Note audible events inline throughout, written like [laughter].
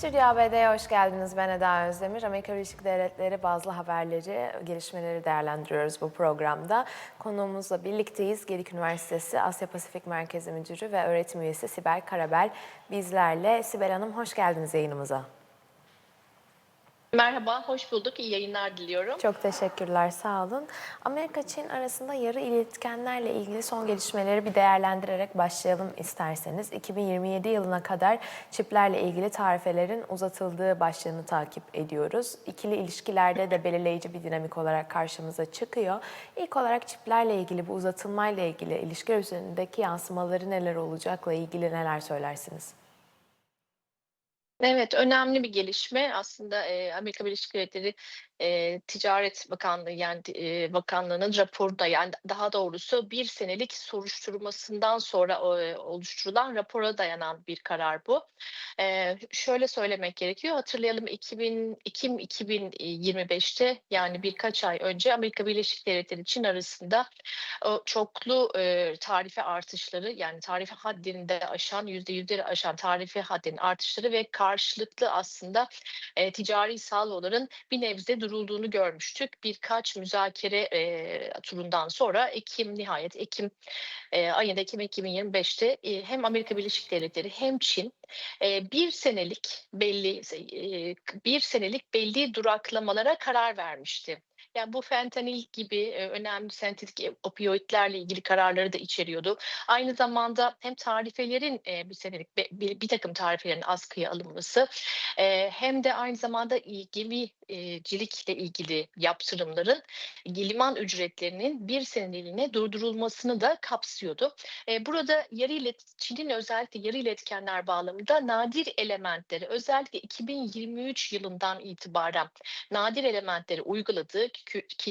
Stüdyo ABD'ye hoş geldiniz. Ben Eda Özdemir. Amerika Birleşik Devletleri bazı haberleri, gelişmeleri değerlendiriyoruz bu programda. Konuğumuzla birlikteyiz. Gedik Üniversitesi Asya Pasifik Merkezi Müdürü ve öğretim üyesi Sibel Karabel bizlerle. Sibel Hanım hoş geldiniz yayınımıza. Merhaba, hoş bulduk. İyi yayınlar diliyorum. Çok teşekkürler, sağ olun. Amerika-Çin arasında yarı iletkenlerle ilgili son gelişmeleri bir değerlendirerek başlayalım isterseniz. 2027 yılına kadar çiplerle ilgili tarifelerin uzatıldığı başlığını takip ediyoruz. İkili ilişkilerde de belirleyici bir dinamik olarak karşımıza çıkıyor. İlk olarak çiplerle ilgili, bu uzatılmayla ilgili ilişkiler üzerindeki yansımaları neler olacakla ilgili neler söylersiniz? Evet, önemli bir gelişme. Aslında e, Amerika Birleşik Devletleri e, Ticaret Bakanlığı yani e, Bakanlığı'nın raporunda yani daha doğrusu bir senelik soruşturmasından sonra e, oluşturulan rapora dayanan bir karar bu. E, şöyle söylemek gerekiyor. Hatırlayalım 2000, Ekim 2025'te yani birkaç ay önce Amerika Birleşik Devletleri Çin arasında o çoklu e, tarife artışları yani tarife haddini de aşan yüzde yüzleri aşan tarife haddinin artışları ve karşılıklı aslında e, ticari salvoların bir nebze durulduğunu görmüştük. Birkaç müzakere e, turundan sonra Ekim nihayet Ekim e, ayında Ekim 2025'te e, hem Amerika Birleşik Devletleri hem Çin e, bir senelik belli e, bir senelik belli duraklamalara karar vermişti. Yani bu fentanil gibi e, önemli sentetik opioidlerle ilgili kararları da içeriyordu. Aynı zamanda hem tarifelerin e, bir senelik bir, bir takım tarifelerin askıya alınması e, hem de aynı zamanda gemicilikle ilgili yaptırımların liman ücretlerinin bir seneliğine durdurulmasını da kapsıyordu. E, burada yarı ilet Çin'in özellikle yarı iletkenler bağlamında nadir elementleri özellikle 2023 yılından itibaren nadir elementleri uyguladığı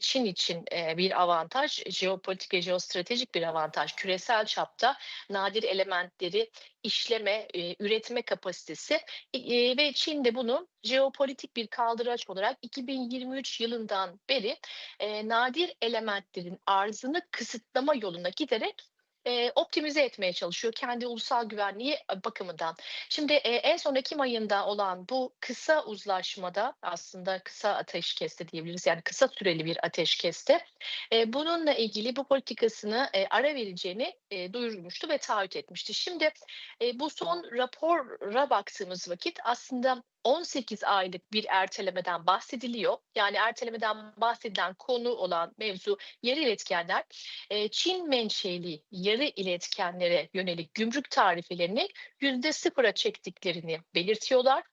Çin için e, bir avantaj, jeopolitik ve jeostratejik bir avantaj. Küresel çapta nadir elementleri işleme, e, üretme kapasitesi e, ve Çin de bunu jeopolitik bir kaldıraç olarak 2023 yılından beri nadir elementlerin arzını kısıtlama yoluna giderek e, optimize etmeye çalışıyor kendi ulusal güvenliği e, bakımından. Şimdi e, en son Ekim ayında olan bu kısa uzlaşmada aslında kısa ateşkeste diyebiliriz yani kısa süreli bir ateşkeste e, bununla ilgili bu politikasını e, ara vereceğini e, duyurmuştu ve taahhüt etmişti. Şimdi e, bu son rapora baktığımız vakit aslında 18 aylık bir ertelemeden bahsediliyor. Yani ertelemeden bahsedilen konu olan mevzu yarı iletkenler e, Çin menşeli yarı iletkenlere yönelik gümrük tarifelerini yüzde sıfıra çektiklerini belirtiyorlar.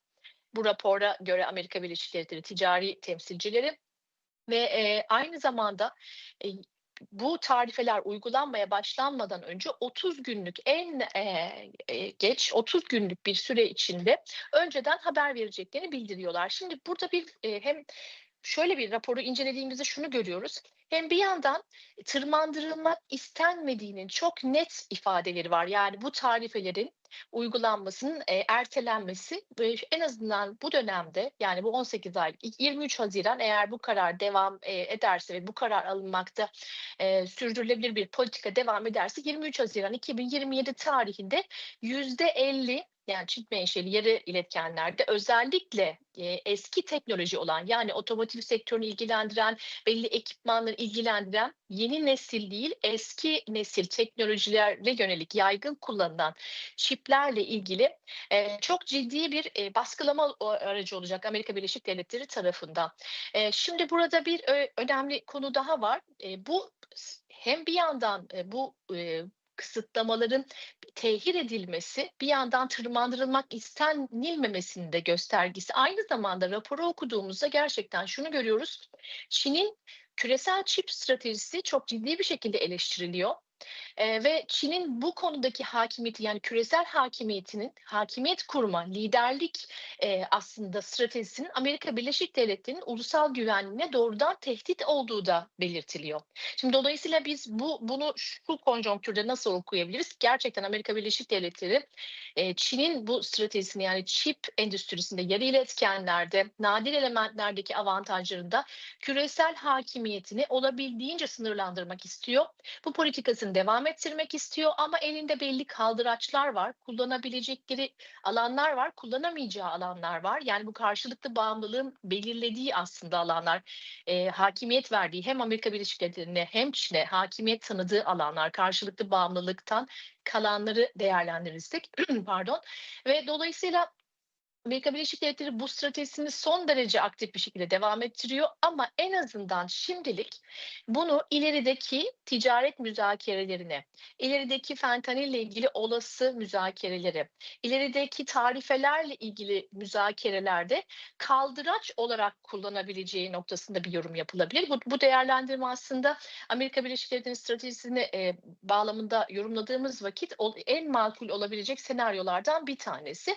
Bu rapora göre Amerika Birleşik Devletleri ticari temsilcileri ve e, aynı zamanda e, bu tarifeler uygulanmaya başlanmadan önce 30 günlük en e, geç 30 günlük bir süre içinde önceden haber vereceklerini bildiriyorlar. Şimdi burada bir e, hem şöyle bir raporu incelediğimizde şunu görüyoruz. Hem bir yandan tırmandırılmak istenmediğinin çok net ifadeleri var. Yani bu tarifelerin uygulanmasının e, ertelenmesi ve en azından bu dönemde yani bu 18 ay 23 Haziran eğer bu karar devam e, ederse ve bu karar alınmakta e, sürdürülebilir bir politika devam ederse 23 Haziran 2027 tarihinde %50 yani çift menşeli yarı iletkenlerde özellikle e, eski teknoloji olan yani otomotiv sektörünü ilgilendiren belli ekipmanları ilgilendiren yeni nesil değil eski nesil teknolojilerle yönelik yaygın kullanılan çiplerle ilgili e, çok ciddi bir e, baskılama aracı olacak Amerika Birleşik Devletleri tarafından. E, şimdi burada bir ö, önemli konu daha var. E, bu hem bir yandan e, bu e, kısıtlamaların tehir edilmesi bir yandan tırmandırılmak istenilmemesinin de göstergesi. Aynı zamanda raporu okuduğumuzda gerçekten şunu görüyoruz. Çin'in küresel çip stratejisi çok ciddi bir şekilde eleştiriliyor. Ee, ve Çin'in bu konudaki hakimiyeti yani küresel hakimiyetinin hakimiyet kurma, liderlik e, aslında stratejisinin Amerika Birleşik Devletleri'nin ulusal güvenliğine doğrudan tehdit olduğu da belirtiliyor. Şimdi dolayısıyla biz bu bunu şu konjonktürde nasıl okuyabiliriz? Gerçekten Amerika Birleşik Devletleri e, Çin'in bu stratejisini yani çip endüstrisinde, yarı iletkenlerde, nadir elementlerdeki avantajlarında küresel hakimiyetini olabildiğince sınırlandırmak istiyor. Bu politikasını devam devam ettirmek istiyor ama elinde belli kaldıraçlar var. Kullanabilecekleri alanlar var, kullanamayacağı alanlar var. Yani bu karşılıklı bağımlılığın belirlediği aslında alanlar, eee, hakimiyet verdiği hem Amerika Birleşik Devletleri'ne hem Çin'e hakimiyet tanıdığı alanlar, karşılıklı bağımlılıktan kalanları değerlendirirsek [clears throat] pardon ve dolayısıyla Amerika Birleşik Devletleri bu stratejisini son derece aktif bir şekilde devam ettiriyor ama en azından şimdilik bunu ilerideki ticaret müzakerelerine, ilerideki fentanille ilgili olası müzakerelere, ilerideki tarifelerle ilgili müzakerelerde kaldıraç olarak kullanabileceği noktasında bir yorum yapılabilir. Bu, bu değerlendirme aslında Amerika Birleşik Devletleri'nin stratejisini e, bağlamında yorumladığımız vakit en makul olabilecek senaryolardan bir tanesi.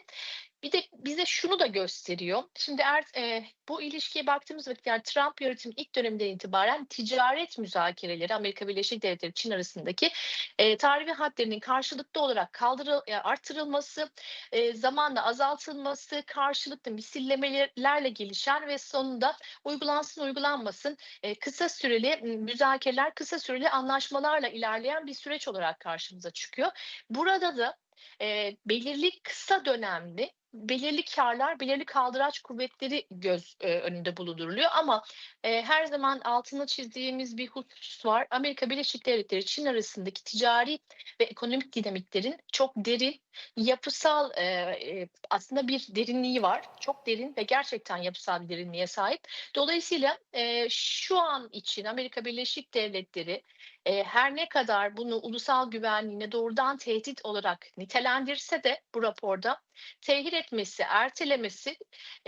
Bir de bize şunu da gösteriyor. Şimdi eğer e, bu ilişkiye baktığımız vakit yani Trump yönetiminin ilk döneminden itibaren ticaret müzakereleri Amerika Birleşik Devletleri Çin arasındaki e, tarifi hadlerinin karşılıklı olarak kaldırıl e, artırılması, e, zamanla azaltılması, karşılıklı misillemelerle gelişen ve sonunda uygulansın uygulanmasın e, kısa süreli müzakereler, kısa süreli anlaşmalarla ilerleyen bir süreç olarak karşımıza çıkıyor. Burada da e, belirli kısa dönemli belirli karlar, belirli kaldıraç kuvvetleri göz e, önünde bulunduruluyor ama e, her zaman altını çizdiğimiz bir husus var. Amerika Birleşik Devletleri Çin arasındaki ticari ve ekonomik dinamiklerin çok derin, yapısal e, e, aslında bir derinliği var. Çok derin ve gerçekten yapısal bir derinliğe sahip. Dolayısıyla e, şu an için Amerika Birleşik Devletleri e, her ne kadar bunu ulusal güvenliğine doğrudan tehdit olarak nitelendirse de bu raporda tehir etmesi, ertelemesi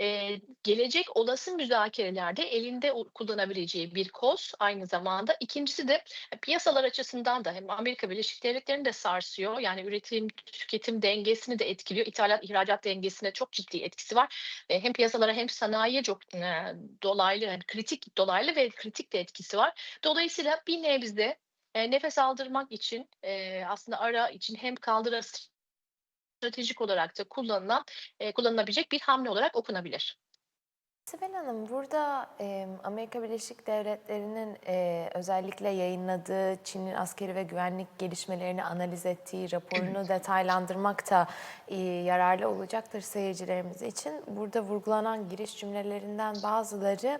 e, gelecek olası müzakerelerde elinde kullanabileceği bir koz aynı zamanda. İkincisi de e, piyasalar açısından da hem Amerika Birleşik Devletleri'ni de sarsıyor. Yani üretim tüketim dengesini de etkiliyor. İthalat ihracat dengesine çok ciddi etkisi var. E, hem piyasalara hem sanayiye çok e, dolaylı, yani kritik dolaylı ve kritik de etkisi var. Dolayısıyla bir nebze e, nefes aldırmak için e, aslında ara için hem kaldıra stratejik olarak da kullanılan e, kullanılabilecek bir hamle olarak okunabilir. Sibel Hanım, burada e, Amerika Birleşik Devletleri'nin e, özellikle yayınladığı Çin'in askeri ve güvenlik gelişmelerini analiz ettiği raporunu detaylandırmak da e, yararlı olacaktır seyircilerimiz için. Burada vurgulanan giriş cümlelerinden bazıları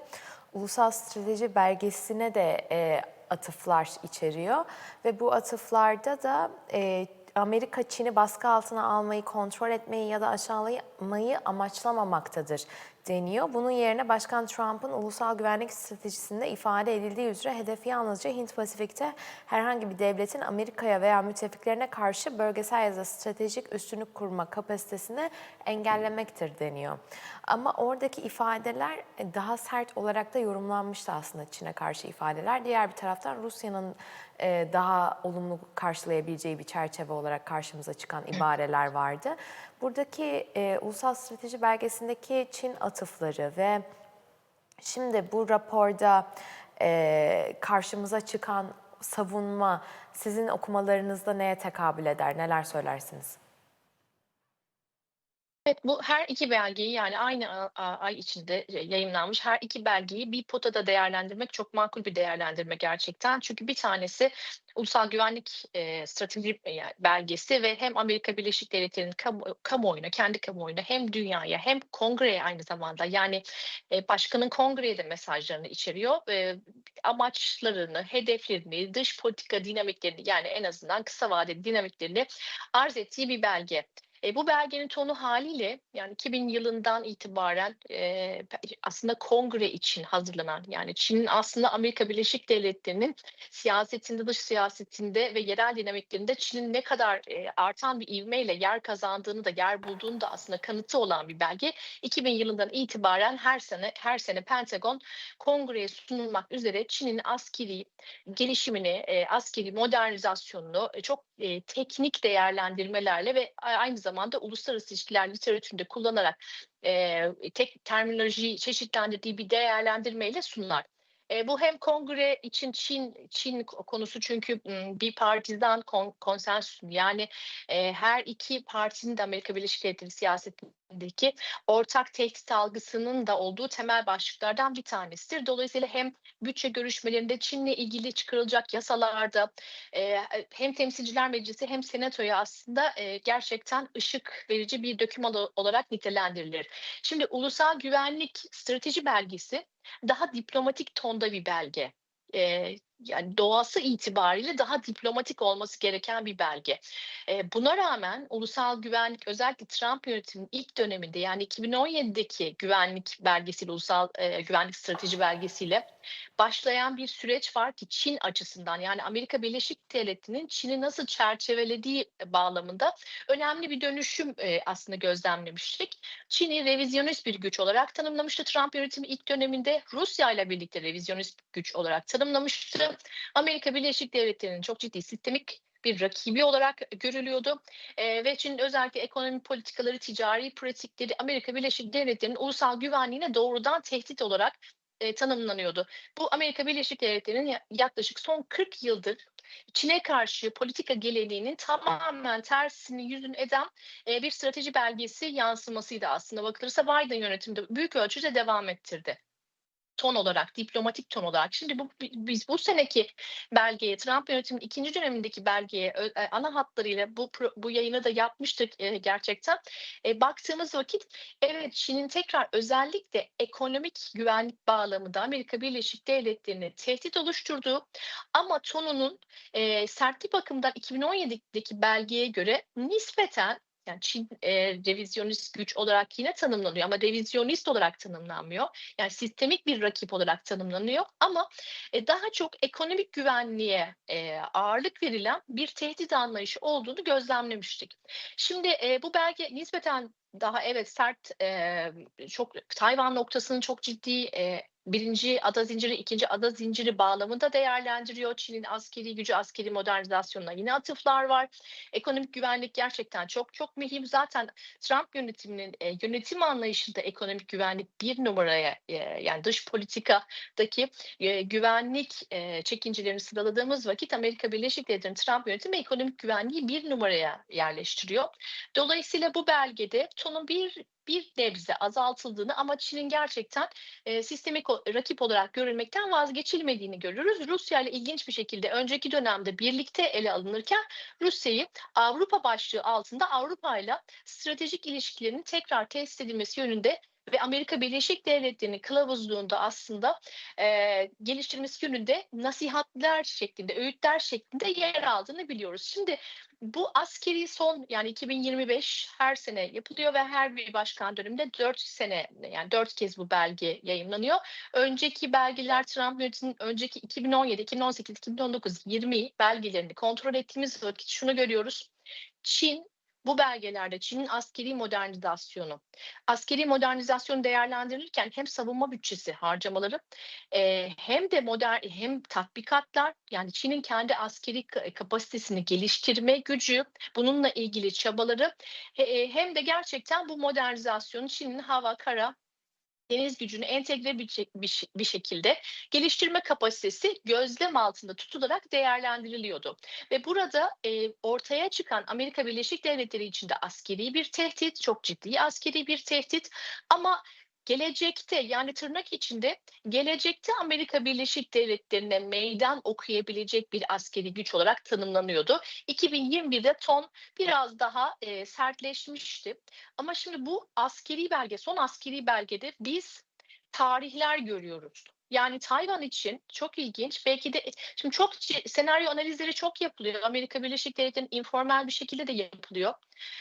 ulusal strateji belgesine de e, atıflar içeriyor. Ve bu atıflarda da e, Amerika Çin'i baskı altına almayı, kontrol etmeyi ya da aşağılamayı amaçlamamaktadır deniyor. Bunun yerine Başkan Trump'ın ulusal güvenlik stratejisinde ifade edildiği üzere hedefi yalnızca Hint-Pasifik'te herhangi bir devletin Amerika'ya veya müttefiklerine karşı bölgesel ya da stratejik üstünlük kurma kapasitesini engellemektir deniyor. Ama oradaki ifadeler daha sert olarak da yorumlanmıştı aslında Çin'e karşı ifadeler. Diğer bir taraftan Rusya'nın e, daha olumlu karşılayabileceği bir çerçeve olarak karşımıza çıkan ibareler vardı. Buradaki e, ulusal strateji belgesindeki Çin atıfları ve şimdi bu raporda e, karşımıza çıkan savunma sizin okumalarınızda neye tekabül eder? Neler söylersiniz? Evet bu her iki belgeyi yani aynı ay içinde e, yayınlanmış her iki belgeyi bir potada değerlendirmek çok makul bir değerlendirme gerçekten. Çünkü bir tanesi ulusal güvenlik e, strateji e, belgesi ve hem Amerika Birleşik Devletleri'nin kamu, kamuoyuna, kendi kamuoyuna hem dünyaya hem kongreye aynı zamanda yani e, başkanın kongreye de mesajlarını içeriyor. E, amaçlarını, hedeflerini, dış politika dinamiklerini yani en azından kısa vadeli dinamiklerini arz ettiği bir belge. E, bu belgenin tonu haliyle yani 2000 yılından itibaren e, aslında kongre için hazırlanan yani Çin'in aslında Amerika Birleşik Devletleri'nin siyasetinde, dış siyasetinde ve yerel dinamiklerinde Çin'in ne kadar e, artan bir ivmeyle yer kazandığını da yer bulduğunu da aslında kanıtı olan bir belge. 2000 yılından itibaren her sene her sene Pentagon kongreye sunulmak üzere Çin'in askeri gelişimini, e, askeri modernizasyonunu e, çok e, teknik değerlendirmelerle ve aynı zamanda uluslararası ilişkiler literatüründe kullanarak e, tek terminolojiyi çeşitlendirdiği bir değerlendirmeyle sunar. E, bu hem kongre için Çin Çin konusu çünkü bir partizan kon, konsensüs yani e, her iki partinin de Amerika Birleşik Devletleri siyasetinde deki ortak tehdit algısının da olduğu temel başlıklardan bir tanesidir. Dolayısıyla hem bütçe görüşmelerinde Çin'le ilgili çıkarılacak yasalarda e, hem Temsilciler Meclisi hem Senato'ya aslında e, gerçekten ışık verici bir döküman ol- olarak nitelendirilir. Şimdi Ulusal Güvenlik Strateji Belgesi daha diplomatik tonda bir belge. E, yani doğası itibariyle daha diplomatik olması gereken bir belge. E, buna rağmen ulusal güvenlik özellikle Trump yönetiminin ilk döneminde yani 2017'deki güvenlik belgesiyle ulusal e, güvenlik strateji belgesiyle başlayan bir süreç var ki Çin açısından yani Amerika Birleşik Devletleri'nin Çin'i nasıl çerçevelediği bağlamında önemli bir dönüşüm e, aslında gözlemlemiştik. Çin'i revizyonist bir güç olarak tanımlamıştı Trump yönetimi ilk döneminde Rusya ile birlikte revizyonist güç olarak tanımlamıştı. Amerika Birleşik Devletleri'nin çok ciddi sistemik bir rakibi olarak görülüyordu. Ee, ve Çin'in özellikle ekonomi politikaları, ticari pratikleri Amerika Birleşik Devletleri'nin ulusal güvenliğine doğrudan tehdit olarak e, tanımlanıyordu. Bu Amerika Birleşik Devletleri'nin ya- yaklaşık son 40 yıldır Çin'e karşı politika geleneğinin tamamen tersini yüzün eden e, bir strateji belgesi yansımasıydı aslında bakılırsa Biden yönetiminde büyük ölçüde devam ettirdi ton olarak, diplomatik ton olarak. Şimdi bu bi- biz bu seneki belgeye, Trump yönetiminin ikinci dönemindeki belgeye e, ana hatlarıyla bu bu yayını da yapmıştık e, gerçekten. E, baktığımız vakit evet Çin'in tekrar özellikle ekonomik güvenlik bağlamında Amerika Birleşik Devletleri'ne tehdit oluşturduğu ama tonunun e, sertlik bakımından 2017'deki belgeye göre nispeten yani Çin e, revizyonist güç olarak yine tanımlanıyor ama revizyonist olarak tanımlanmıyor. Yani sistemik bir rakip olarak tanımlanıyor ama e, daha çok ekonomik güvenliğe e, ağırlık verilen bir tehdit anlayışı olduğunu gözlemlemiştik. Şimdi e, bu belge nispeten daha evet sert e, çok Tayvan noktasının çok ciddi e, birinci ada zinciri, ikinci ada zinciri bağlamında değerlendiriyor. Çin'in askeri gücü, askeri modernizasyonuna yine atıflar var. Ekonomik güvenlik gerçekten çok çok mühim. Zaten Trump yönetiminin e, yönetim anlayışında ekonomik güvenlik bir numaraya e, yani dış politikadaki e, güvenlik e, çekincelerini sıraladığımız vakit Amerika Birleşik Devletleri'nin Trump yönetimi ekonomik güvenliği bir numaraya yerleştiriyor. Dolayısıyla bu belgede tonun bir bir nebze azaltıldığını ama Çin'in gerçekten e, sistemik rakip olarak görülmekten vazgeçilmediğini görüyoruz. Rusya ile ilginç bir şekilde önceki dönemde birlikte ele alınırken Rusya'yı Avrupa başlığı altında Avrupa ile stratejik ilişkilerinin tekrar tesis edilmesi yönünde ve Amerika Birleşik Devletleri'nin kılavuzluğunda aslında e, geliştirmesi yönünde nasihatler şeklinde, öğütler şeklinde yer aldığını biliyoruz. Şimdi bu askeri son yani 2025 her sene yapılıyor ve her bir başkan döneminde 4 sene yani 4 kez bu belge yayınlanıyor. Önceki belgeler Trump yönetiminin önceki 2017, 2018, 2019, 20 belgelerini kontrol ettiğimiz vakit şunu görüyoruz. Çin bu belgelerde Çin'in askeri modernizasyonu, askeri modernizasyon değerlendirilirken hem savunma bütçesi harcamaları e, hem de modern hem tatbikatlar yani Çin'in kendi askeri ka- kapasitesini geliştirme gücü, bununla ilgili çabaları e, hem de gerçekten bu modernizasyonu Çin'in hava, kara deniz gücünü entegre bir, bir, bir şekilde geliştirme kapasitesi gözlem altında tutularak değerlendiriliyordu. Ve burada e, ortaya çıkan Amerika Birleşik Devletleri içinde askeri bir tehdit, çok ciddi askeri bir tehdit ama gelecekte yani tırnak içinde gelecekte Amerika Birleşik Devletleri'ne meydan okuyabilecek bir askeri güç olarak tanımlanıyordu. 2021'de ton biraz daha e, sertleşmişti. Ama şimdi bu askeri belge, son askeri belgede biz tarihler görüyoruz. Yani Tayvan için çok ilginç. Belki de şimdi çok ce- senaryo analizleri çok yapılıyor. Amerika Birleşik Devletleri'nin informal bir şekilde de yapılıyor.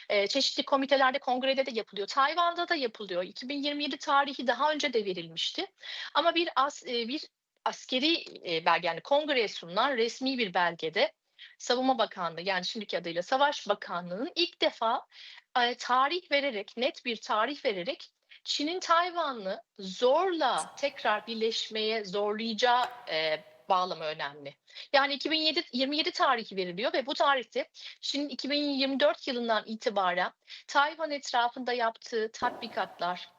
Ee, çeşitli komitelerde, kongrede de yapılıyor. Tayvan'da da yapılıyor. 2027 tarihi daha önce de verilmişti. Ama bir as, e, bir askeri e, belge yani kongreye sunulan resmi bir belgede Savunma Bakanlığı yani şimdiki adıyla Savaş Bakanlığı'nın ilk defa e, tarih vererek, net bir tarih vererek Çin'in Tayvan'ı zorla tekrar birleşmeye zorlayacağı e, bağlamı önemli. Yani 2007 27 tarihi veriliyor ve bu tarihte Çin'in 2024 yılından itibaren Tayvan etrafında yaptığı tatbikatlar,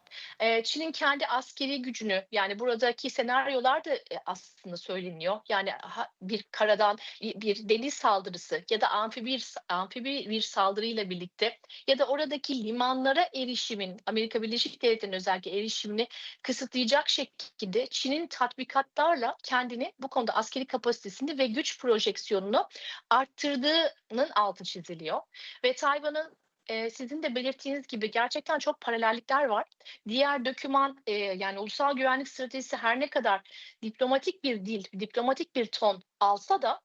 Eee, Çin'in kendi askeri gücünü, yani buradaki senaryolar da, eee, aslında söyleniyor. Yani ha bir karadan bir deniz saldırısı ya da amfibi amfibi bir saldırıyla birlikte ya da oradaki limanlara erişimin, Amerika Birleşik Devletleri'nin özellikle erişimini kısıtlayacak şekilde Çin'in tatbikatlarla kendini bu konuda askeri kapasitesini ve güç projeksiyonunu arttırdığının altı çiziliyor ve Tayvan'ın, eee, sizin de belirttiğiniz gibi gerçekten çok paralellikler var. Diğer doküman, eee, yani ulusal güvenlik stratejisi her ne kadar diplomatik bir dil, diplomatik bir ton alsa da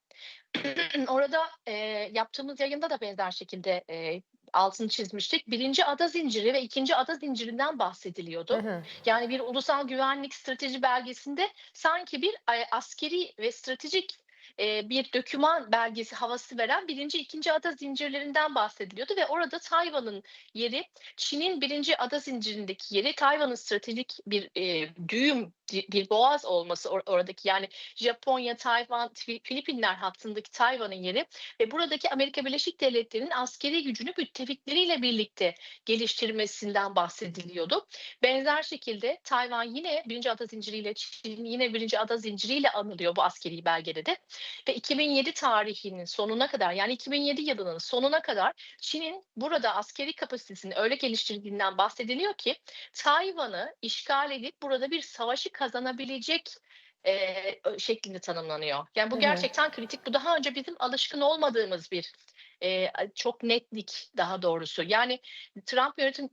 [clears throat] orada, eee, yaptığımız yayında da benzer şekilde, eee, altını çizmiştik. 1. ada zinciri ve 2. ada zincirinden bahsediliyordu. hı. Yani bir ulusal güvenlik strateji belgesinde sanki bir, askeri ve stratejik, eee, bir doküman belgesi havası veren 1. 2. ada zincirlerinden bahsediliyordu ve orada Tayvan'ın yeri, Çin'in 1. ada zincirindeki yeri, Tayvan'ın stratejik bir, eee, düğüm, bir boğaz olması or oradaki yani Japonya, Tayvan, Fi Filipinler hattındaki Tayvan'ın yeri ve buradaki Amerika Birleşik Devletleri'nin askeri gücünü müttefikleriyle birlikte geliştirmesinden bahsediliyordu. Benzer şekilde Tayvan yine 1. ada zinciriyle, Çin yine 1. ada zinciriyle anılıyor bu askeri belgede de ve 2007 tarihinin sonuna kadar yani 2007 yılının sonuna kadar Çin'in burada askeri kapasitesini öyle geliştirdiğinden bahsediliyor ki Tayvan'ı işgal edip burada bir savaşı kazanabilecek, ö şeklinde tanımlanıyor. Yani bu gerçekten kritik. Bu daha önce bizim alışkın olmadığımız bir, a çok netlik daha doğrusu. Yani Trump yönetim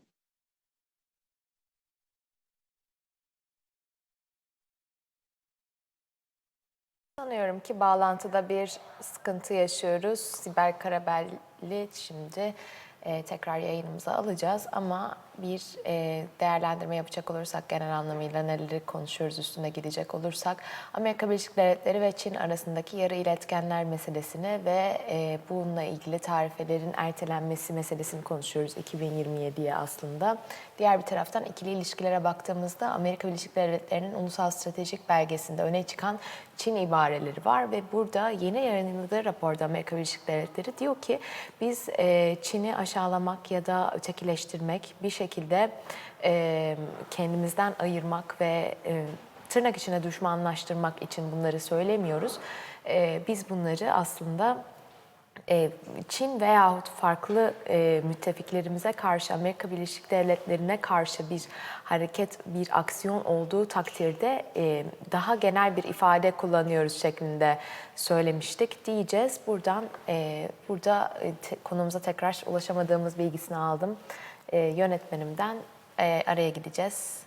Sanıyorum ki bağlantıda bir sıkıntı yaşıyoruz. Sibel Karabelli şimdi e, tekrar yayınımıza alacağız ama bir e, değerlendirme yapacak olursak genel anlamıyla neleri konuşuyoruz üstüne gidecek olursak Amerika Birleşik Devletleri ve Çin arasındaki yarı iletkenler meselesini ve e, bununla ilgili tarifelerin ertelenmesi meselesini konuşuyoruz 2027'ye aslında. Diğer bir taraftan ikili ilişkilere baktığımızda Amerika Birleşik Devletleri'nin ulusal stratejik belgesinde öne çıkan Çin ibareleri var ve burada yeni yayınladığı raporda Amerika Birleşik Devletleri diyor ki biz e, Çin'i aşağılamak ya da ötekileştirmek bir şekilde e, kendimizden ayırmak ve e, tırnak içine düşmanlaştırmak için bunları söylemiyoruz. E, biz bunları aslında e, Çin veyahut farklı e, müttefiklerimize karşı Amerika Birleşik Devletleri'ne karşı bir hareket, bir aksiyon olduğu takdirde e, daha genel bir ifade kullanıyoruz şeklinde söylemiştik diyeceğiz. Buradan e, burada te- konumuza tekrar ulaşamadığımız bilgisini aldım. E, yönetmenimden e, araya gideceğiz.